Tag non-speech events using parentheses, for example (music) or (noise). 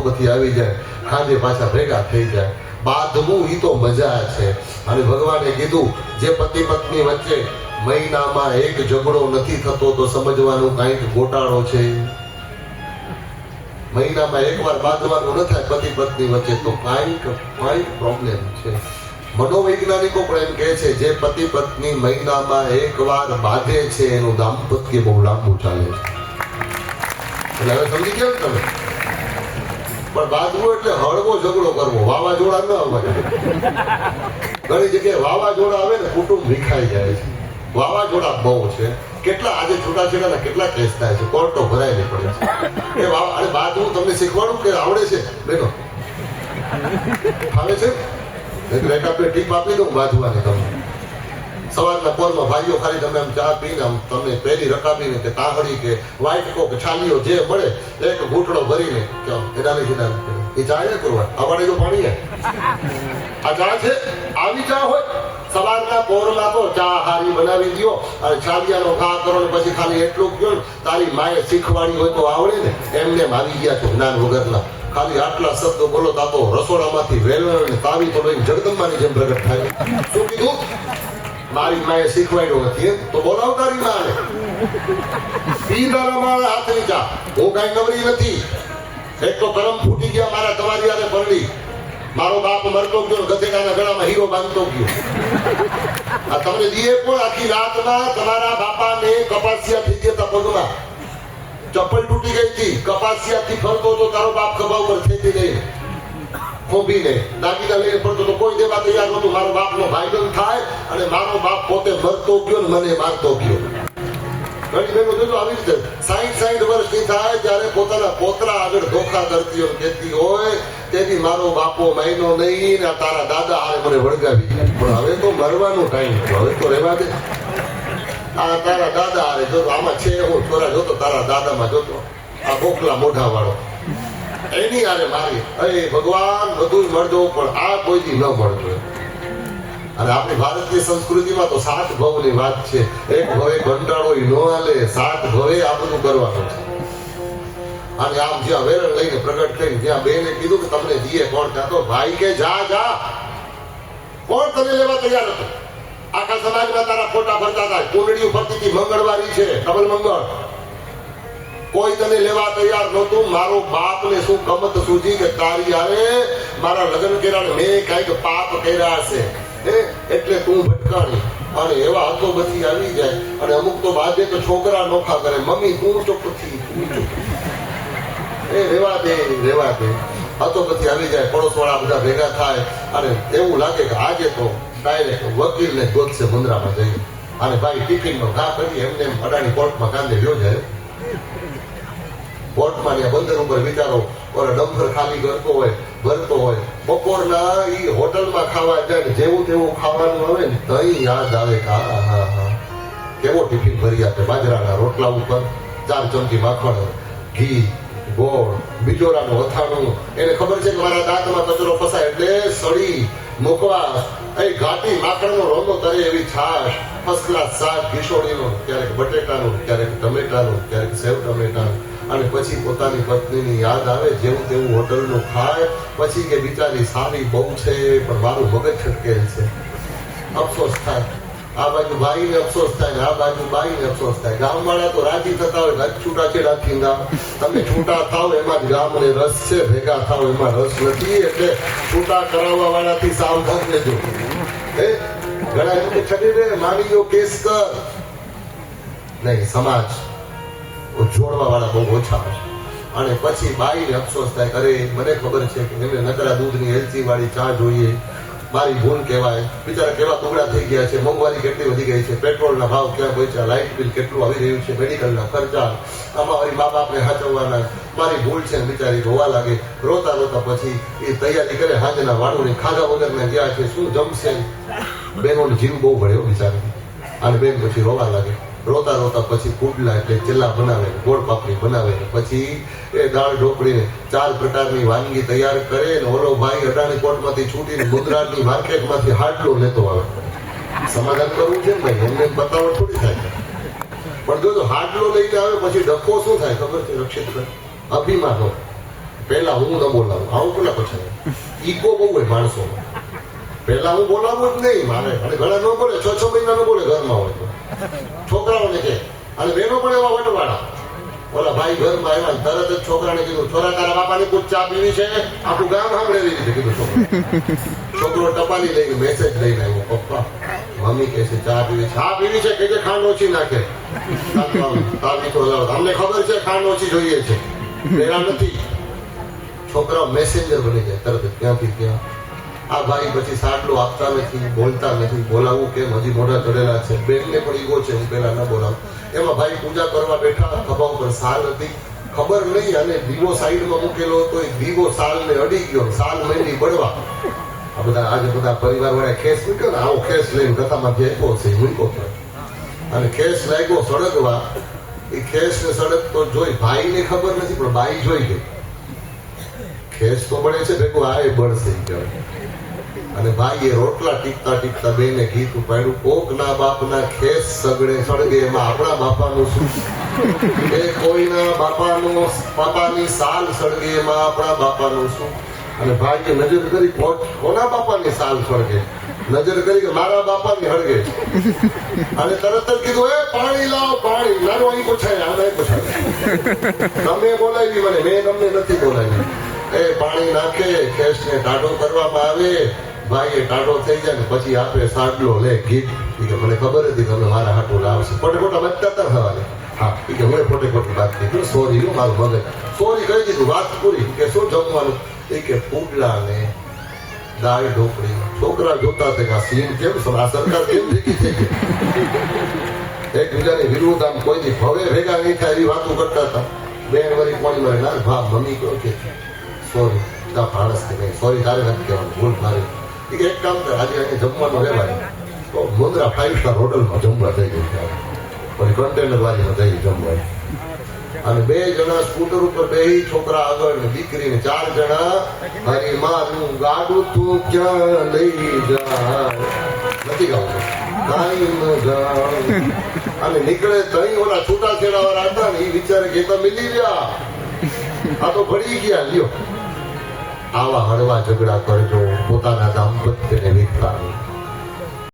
અતોબથી આવી જાય, ખાંડે પાછા ભેગા થઈ જાય. બાંધવું એ તો મજા છે. અને ભગવાને કીધું, જે પતિ પત્ની વચ્ચે મહિનામાં એક ઝઘડો નથી થતો તો સમજવાનું કાંઈક ગોટાળો છે. મહિનામાં એકવાર બાંધવાનું ન થાય પતિ પત્ની વચ્ચે તો કાંઈક કાંઈક પ્રોબ્લેમ છે. મનોવૈજ્ઞાનિકો પણ એમ કહે છે, જે પતિ પત્ની મહિનામાં એકવાર બાંધે છે, એનું દાંપત્ય બહુ લાંબુ ચાલે છે. એટલે હવે સમજી ગયા તમે? પણ બાંધવું એટલે હળવો ઝઘડો કરવો, વાવાઝોડા ન આવે ઘણી જગ્યાએ વાવાઝોડા આવે ને કુટુંબ વિખાઈ જાય છે. વાવાઝોડા બહુ છે. કેટલા આજે છૂટાછેડાના કેટલા કેસ થાય છે. કોર્ટો ભરાયેલી પડે છે. એ વાવા અને બાંધવું તમને શીખવાડું કે આવડે છે? બેનો. આવે છે? એક રેખા પે ટીપ આપી દઉં બાંધવાની તમને. સવારના પોરમાં ભાઈઓ ખાલી તમે આમ ચા પીને આમ તમને પહેલી રકાબીને કે તાહડી કે વાઇટકો કે છાલીઓ જે મળે, એક ઘૂંટડો ભરીને કે એડાલી જેડા એ ચા ને કરવા અમારે તો પાણી આ ચા છે? આવી ચા હોય? સવારના પોરમાં તો ચા હારી બનાવી દો અને છાલિયાનો ઘા કરો પછી ખાલી એટલું કયો ને, તારી માએ શીખવાડી હોય તો આવડે ને. એમને એમ આવી ગયા છો જ્ઞાન વગરના. ખાલી આટલા શબ્દો બોલો તા તો રસોડામાંથી વેલણ ને તાવી તો લઈને જગદંબાની જેમ પ્રગટ થાય. શું કીધું? મારી માએ શીખવાડ્યું નથી, તો બોલાવ તારી માને મારા હાથની ચા હું કઈ નવરી નથી. એક તો કરમ ફૂટી ગયા, મારા તમારી યારે પરડી મારો બાપ મરતો ગયો, ગધેડાના ગળામાં હીરો બાંધતો ગયો. આ તમને દીએ પણ આખી રાતમાં તમારા બાપાને કપાસિયા થઈ ગયા પગમાં. ચપ્પલ તૂટી ગઈ હતી, કપાસિયાથી ફરતો તો તારો બાપ ખભા ઉપર થતી નહીં ખોબીને દાગીના લઈને પડતો તો કોઈ દેવા તૈયાર નહોતું. મારો બાપનો ભાઈબંધ થાય અને મારો બાપ પોતે મરતો ગયો ને મને મારતો ગયો. ઘણી બહેનો જોજો આવી રીતે સાઈઠ સાઈઠ વર્ષની થાય જ્યારે પોતાના પોતરા આગળ ધોખા કરતી હોય કહેતી હોય તેથી મારો બાપો મહિનો નહીં ને તારા દાદા હારે મને વળગાવી પણ હવે તો મરવાનો ટાઈમ હવે તો રહેવા દે. આ તારા દાદા હારે જો, આમાં છે, હું છોરા જોતો, તારા દાદામાં જોતો. આ ગોખલા મોઢા વાળો એની આરે મારી અરે, ભગવાન બધું મળજો, પણ આ કોઈથી ન મળતું. અને આપણી ભારતીય સંસ્કૃતિમાં તો સાત ભવની વાત છે. એક ભવે કંટાળો ન હાલે, સાત ભવે આ બધું કરવાનું છે. અને આમ જ્યાં વેરણ લઈને પ્રગટ થઈને જ્યાં બેને કીધું કે તમને જીએ કોણ ત્યાં તો ભાઈ કે, જા જા. કોણ તને લેવા તૈયાર હતો? આખા સમાજમાં તારા ફોટા ભરતા હતા. કુંડળીઓ ફરતી મંગળવારી છે કમલ મંગળ. કોઈ તને લેવા તૈયાર નહોતું. મારો બાપ ને શું કમત સૂજી કે તારી આવે મારા લગ્ન કર્યા મેં કંઈક પાપ કર્યા હશે. એટલે તું ભટકાણી. અને એવા હાથો બધી આવી જાય. અને અમુક તો બાજે તો છોકરા નોખા કરે. મમ્મી તું ચૂપથી એ રેવા દે રેવા દે. હાથો બધી આવી જાય. પડોશ વાળા બધા ભેગા થાય. અને એવું લાગે કે આજે તો ડાયરેક્ટ વકીલ ને ગોતશે મુંદ્રામાં જઈએ અને ભાઈ ટિફિન નો ઘા કરી એમને એમ અડાણી કોર્ટમાં કાંદે લ્યો જાય. કોર્ટમાં ને બંદર ઉપર વિચારો, ઓલો ડમ્ફર ખાલી કરતો હોય ભરતો હોય. બપોરના એ હોટલમાં ખાવા જાય જેવું તેવું ખાવાનું આવે ને તઈ યાદ આવે કે હા હા હા. કેવો ટિફિન ભરી આપે? બાજરાના રોટલા ઉપર ચાર ચમચી માખણ, ઘી, ગોળ બિજોરાનું અથાણું. એને ખબર છે કે મારા દાંતમાં કચરો ફસાય એટલે સળી મુકવાસ એ ઘાટી માખણનો રોમો તરે એવી છાશ. ફર્સ્ટ ક્લાસ શાક ઘીસોડીનું ક્યારેક બટેટાનું, ક્યારેક ટમેટાનું, ક્યારેક સેવ ટમેટાનું. અને પછી પોતાની પત્નીની યાદ આવે, જેવું તેવું હોટલનું ખાય, પછી કે બિચારી સારી બહુ છે, પણ મારું મગજ છટકેલ છે. અફસોસ થાય. આ બાજુ ભાઈને અફસોસ થાય ને આ બાજુ બાઈને અફસોસ થાય. ગામવાળા તો રાજી થતા હોય છૂટાછેડા થી ગામ તમે છૂટા થાવ એમાં જ ગામને રસ છે, ભેગા થાવ એમાં રસ નથી, એટલે છૂટા કરાવવા વાળાથી સાવધાન રહેજો હે ઘણા છડી રે માની કેસ કર. નહીં, સમાજ. જોડવા વાળા બહુ ઓછા હશે અને પછી બાઈને અફસોસ થાય અરે, મને ખબર છે કે એમને નકરા દૂધની એલચી વાળી ચા જોઈએ. મારી ભૂલ કહેવાય. બિચારા કેવા ટુકડા થઈ ગયા છે. મોંઘવારી કેટલી વધી ગઈ છે. પેટ્રોલના ભાવ ક્યાં પહોંચ્યા? લાઇટ બિલ કેટલું આવી રહ્યું છે? મેડિકલના ખર્ચા. આમાં વળી મા બાપને સાચવવાના મારી ભૂલ છે બિચારી, રોવા લાગે. રોતા રોતા પછી એ તૈયારી કરે હાજના વાળુની ખાધા વગરના ગયા છે. શું જમશે? બેનોને જીવ બહુ ભળ્યો બિચારી. અને બેન પછી રોવા લાગે. રોતા રોતા પછી પુડલા એટલે ચેલા બનાવે, ગોળ પાપડી બનાવે, પછી એ દાળ ઢોકળીને ચાર પ્રકારની વાનગી તૈયાર કરે ને ઓલો ભાઈ અડાણી કોટમાંથી છૂટીને ગુજરાતની માર્કેટમાંથી હાડલો લેતો આવે. સમાધાન કરવું છે ભાઈ? એમને બતાવટ થોડી થાય. પણ જો હાડલો લઈને આવે પછી ડખો શું થાય ખબર છે? રક્ષિતભાઈ? અભિમાન પહેલા હું ન બોલાવું. આવું કેટલા પછી ઈગો બહુ હોય માણસો પહેલા હું બોલાવું જ નહીં મારે. અને ઘણા ન બોલે છ છ મહિના ન બોલે ઘરમાં હોય તો. છોકરાઓને છે અને બહેનો પણ એવા વટવાળા ઓલા ભાઈ ઘરમાં આવ્યા તરત જ છોકરાને કીધું છોરા તારા બાપાની કુછ ચા પીવી છે? આખું ગામ સાંભળે લીધી છે કીધું છોકરો. છોકરો ટપાલી લઈને મેસેજ લઈને આવ્યો, પપ્પા, મમ્મી કહે છે ચા પીવી છે. ચા પીવી છે. કે ખાંડ ઓછી નાખે. અમને ખબર છે ખાંડ ઓછી જોઈએ છે. પેલા નથી. છોકરાઓ મેસેન્જર બની જાય તરત ક્યાંથી, ક્યાં? આ ભાઈ પછી સાટલો આપતા નથી, બોલતા નથી, બોલાવું કેમ? હજી મોઢા ચડેલા છે. બેનને પણ ઈગો છે, હું પેલા ન બોલાવું. એમાં ભાઈ પૂજા કરવા બેઠા, ખભા ઉપર સાલ હતી. ખબર નહીં અને દીવો સાઈડમાં મૂકેલો હતો, એ દીવો સાલને અડી ગયો, સાલ માંડી બળવા. આ બધા આજે બધા પરિવાર વાળા ખેસ મૂક્યો ને, આવો ખેસ લઈને કથામાં ભેગો છે મૂકો અને ખેસ લાગ્યો સળગવા. એ ખેસ ને સળગતો જોઈ ભાઈને ખબર નથી, પણ ભાઈ જોઈ ગઈ. ખેસ તો બળે છે, ભેગું, આ એ બળશે કહેવાય. અને ભાઈએ રોટલા ટીકતા ટીકતા બેને ગીત ઉપાડ્યું કોકના બાપના ખેસ સગડે સળગે એમાં આપણા બાપાનું શું? (laughs) એ કોઈના બાપાનો બાપાની સાલ સળગે એમાં આપણા બાપાનું શું? અને ભાઈએ નજર કરી કોના બાપાની સાલ સળગે? નજર કરી કે મારા બાપાની હળગે. અને તરત જ કીધું એ પાણી લાવ પાણી. નાનો અહીં પૂછાય આ નહીં પૂછાય. (laughs) તમે બોલાવી મને મેં તમને નથી બોલાવી. એ પાણી નાખે ખેસને ટાઢો કરવામાં આવે ભાઈ એ ટાઢો થઈ જાય ને પછી આપે સાડલો લે ગીત કે મને ખબર હતી તમે મારા હાટું લાવશે. ખોટે ખોટા હતા હવાલે હા કે હું ખોટે ખોટી વાત કીધું સોરી હું મારું મગજ સોરી કહી દીધું, વાત પૂરી. કે શું જમવાનું? એ કે પુડલા ને દાળ ઢોકળી. છોકરા જોતા તે આ સીન કેમ આ સરકાર કેમ ભેગી થઈ એકબીજાની વિરુદ્ધ આમ કોઈની ભવે ભેગા નહીં થાય એવી વાતો કરતા હતા. બેન વળી વળી ના, ભા, મમ્મી કહો કે સોરી તા માણસ કે નહીં સોરી તારે નથી કહેવાનું ભૂલ મારી. એક કામ કર, આજે અહીં જમવાનું રહેવાય તો મુંદ્રા ફાઈવ સ્ટાર હોટલમાં જમવા થઈ ગયું ત્યારે પછી કન્ટેનર થઈ ગયું જમવા અને બે જણા સ્કૂટર ઉપર બે છોકરા આગળ ને દીકરી ને ચાર જણા, મારી મારું ગાડું તું ક્યાં લઈ જા નથી ગાવું કાંઈ ન જાય. અને નીકળે તઈ ઓલા છૂટા છેડા વાળા હતા ને એ વિચારે કે મિલી ગયા. આ તો ભળી ગયા, લ્યો. આવા હળવા ઝઘડા કરજો પોતાના દાંપત્યને વિખરાવો